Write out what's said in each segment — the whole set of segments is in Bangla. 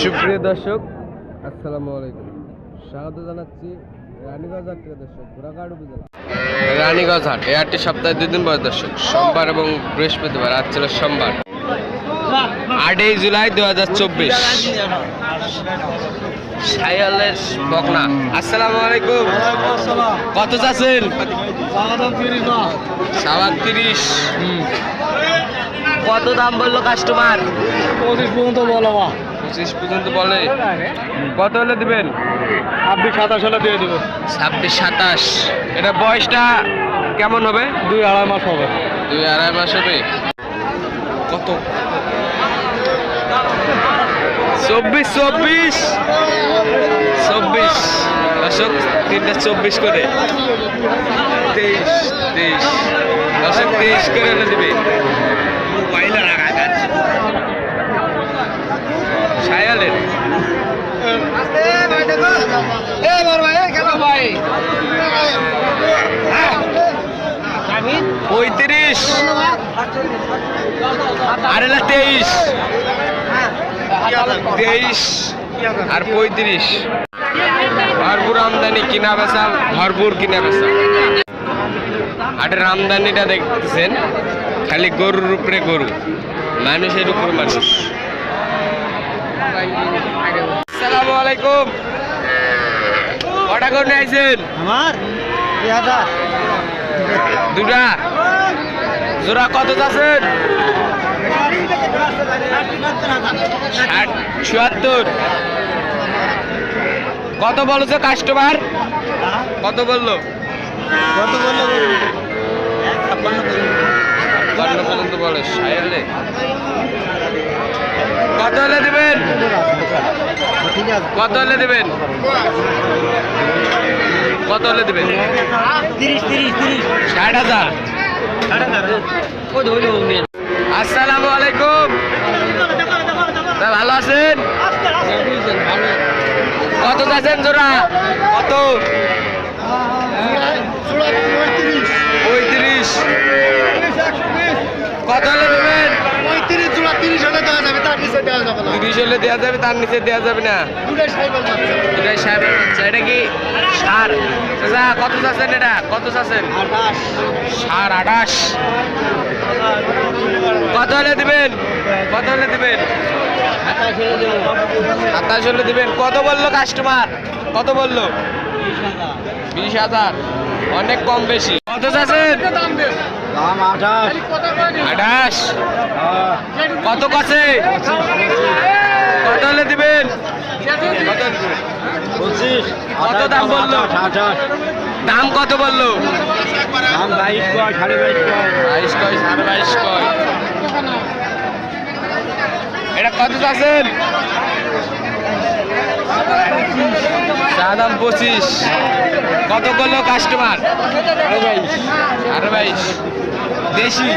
সুপ্রিয় দর্শক আসসালামু আলাইকুম। স্বাগত জানাচ্ছি রানীগঞ্জ হাট দর্শক ঘোড়াঘাট উপজেলা। রানীগঞ্জ হাট এই হাটটি সপ্তাহে দুই দিন পর দর্শক সোমবার এবং বৃহস্পতিবার আজ ছিল সোমবার। আটই জুলাই দু হাজার চব্বিশ। সাইয়ালের বকনা। আসসালামু আলাইকুম। কত চাচ্ছেন? সাবান তিরিশ। কত দাম বলল কাস্টমার পঁচিশ পর্যন্ত বলো পঁচিশ পর্যন্ত বলে। কত হলে দিবেন? ছাব্বিশ সাতাশ হলে দিয়ে দেবো। ছাব্বিশ সাতাশ। এটা বয়সটা কেমন হবে? দুই আড়াই মাস হবে। দুই আড়াই মাস হবে। কত? চব্বিশ চব্বিশ। চব্বিশ। দশক তিনটা চব্বিশ করে। তেইশ তেইশ। দশক তেইশ করে এনে দিবে। সায়ালের। পঁয়ত্রিশ। আর এলা তেইশ। তেইশ আর পঁয়ত্রিশ। ভরপুর আমদানি কিনা বেচা, ভরপুর কিনা বেচা। হাটের আমদানিটা দেখতেছেন খালি গরুর উপরে গরু, মানুষের উপরে মানুষ। আসসালামু আলাইকুম কটা করে নিয়েছেন আমার? দুটা জোড়া কত আছেন চুয়াত্তর কত বলছো কাস্টমার কত বলল? কত বলল পর্যন্ত বলে সাহেলে কত হলে দেবেন? কত হলে দেবেন? কত হলে দেবেন? তিরিশ তিরিশ তিরিশ। ষাট হাজার। আসসালামু আলাইকুম। ভালো আছেন? কত আছেন জোড়া? কত পঁয়ত্রিশ কত হলে দেবেন পঁয়ত্রিশ জোড়া তিরিশ হলে দেওয়া তিরিশ হলে দেওয়া যাবে তার নিচে দেওয়া যাবে না। দুটাই সাহেবের বাচ্চা। এটা কি সার? চাচা কত চাচ্ছেন এটা? কত চাচ্ছেন? সার আঠাশ। কত হলে দিবেন? কত হলে দিবেন? সাতাশ হলে দিবেন। কত বলল কাস্টমার কত বলল? বিশ হাজার। অনেক কম বেশি। কত চাচ্ছেন? দাম আঠাশ। আঠাশ। কত কাছে? কত হলে দিবেন? কত দাম বলল? দাম কত বলল? দাম বাইশ কয় সাড়ে বাইশ কয়। বাইশ কয় সাড়ে বাইশ কয়। এটা কত চাচ্ছেন? চা দাম পঁচিশ। কত করল কাস্টমার সাড়ে বাইশ। সাড়ে বাইশ। দেশি?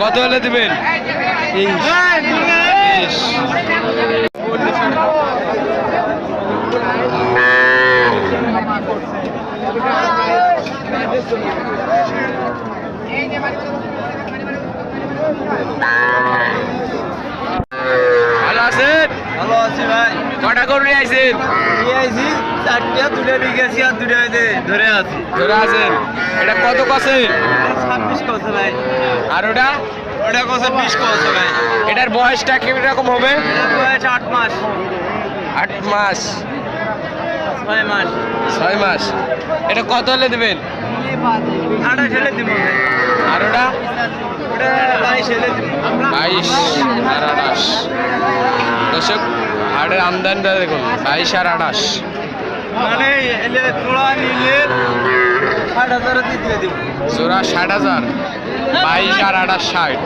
কত হলে দেবেন? ভালো আছেন? ভালো আছি ভাই। কটা করে নিয়ে আইছি। চারটা তুলে নিয়ে গেছি আর দুটো ধরে আছি। ধরে আছেন এটা কত কছে ছাব্বিশ কত ভাই। আর ওটা? ওটা কত বিশ কত ভাই। এটার বয়সটা কি রকম হবে বয়স আট মাস। আট মাস। ছয় মাস। ছয় মাস। এটা কত হলে দেবেন? আঠাশ হেলে দিব আর ওটা? ওটা বাইশ হেলে দিব। বাইশ আর আঠাশ। দর্শক হাটের আমদানিটা দেখুন বাইশ আর আঠাশ। মানে এলে তোলা নিলে ষাট হাজার দিয়ে দিব। জোড়া ষাট হাজার বাইশ আর আঠাশ ষাট।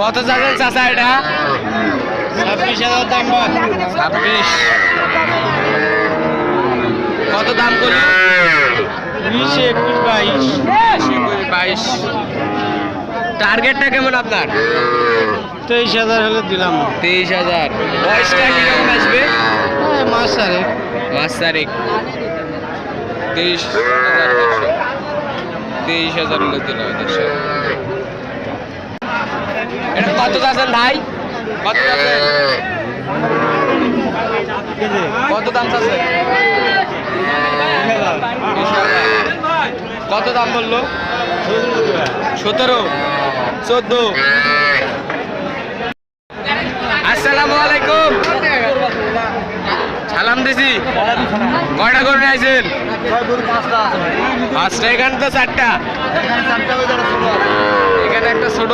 কত চাচা এটা? ছাব্বিশ হাজার দাম ছাব্বিশ। কত দাম বিশ একুশ বাইশ। বাইশ। টার্গেটটা কেমন আপনার? তেইশ হাজার হলে দিলাম। তেইশ হাজার। বয়সটা কীরকম আসবে? কত আছেন ভাই? কত আছেন দাম চাচ্ছে? কত দাম বলল? সতেরো। চোদ্দ। আসসালামু আলাইকুম। দিছি কয়টা করে আইছেন? পাঁচটা এখানে তো চারটা। এখানে একটা ছোট।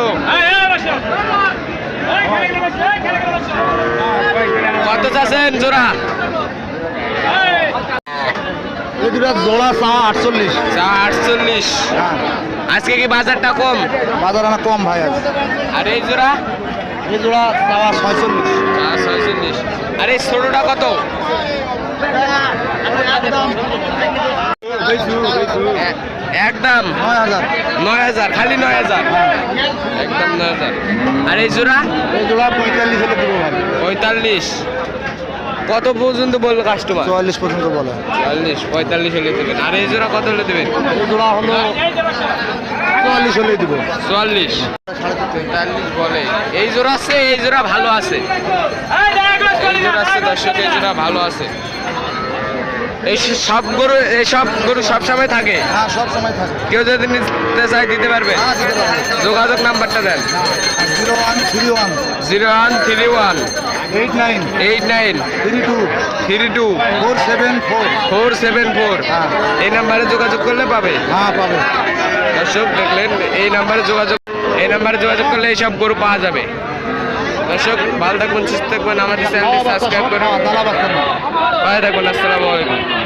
কত চাচ্ছেন জোড়া? দুটা জোড়া চা আটচল্লিশ। চা আটচল্লিশ। আজকে কি বাজারটা কম? বাজার আমার কম ভাই আর এই জোড়া? এই জোড়া চাওয়া ছয়চল্লিশ। চা ছয়চল্লিশ। আর এই ছোটটা কত? একদম। নয় হাজার খালি নয় হাজার। একদম নয় হাজার। আর এই জোড়া? জোড়া পঁয়তাল্লিশ হলে দেবো পঁয়তাল্লিশ। কত পর্যন্ত বলল কাস্টমার চুয়াল্লিশ পর্যন্ত বলে। চল্লিশ পঁয়তাল্লিশ হলে দেবেন। আর এই জোড়া কত হলে দেবেন? জোড়া হলো চুয়াল্লিশ হলে দিব। চুয়াল্লিশ। তেতাল্লিশ বলে। এই জোড়া আছে এই জোড়া ভালো আছে। এই জোড়া আছে দর্শক এই জোড়া ভালো আছে। এই সব গরু এই সব গরু সব সময় থাকে? হ্যাঁ সব সময় থাকে। কেউ যদি নিতে দিতে পারবে? হ্যাঁ দিতে পারব। যোগাযোগ নাম্বারটা দেন। Zero one three one. Zero one three one. Eight nine. Eight nine. Three two. Three two. Four seven four. Four seven four. হ্যাঁ। এই নাম্বারে যোগাযোগ করলে পাবে? হ্যাঁ পাবে। দর্শক দেখলেন এই নাম্বারে যোগাযোগ এই নাম্বারে যোগাযোগ করলে এইসব গরু পাওয়া যাবে। দর্শক ভালো থাকবেন সুস্থ থাকবেন আমাদের চ্যানেলটি সাবস্ক্রাইব করুন ভালো থাকুন আসসালামু আলাইকুম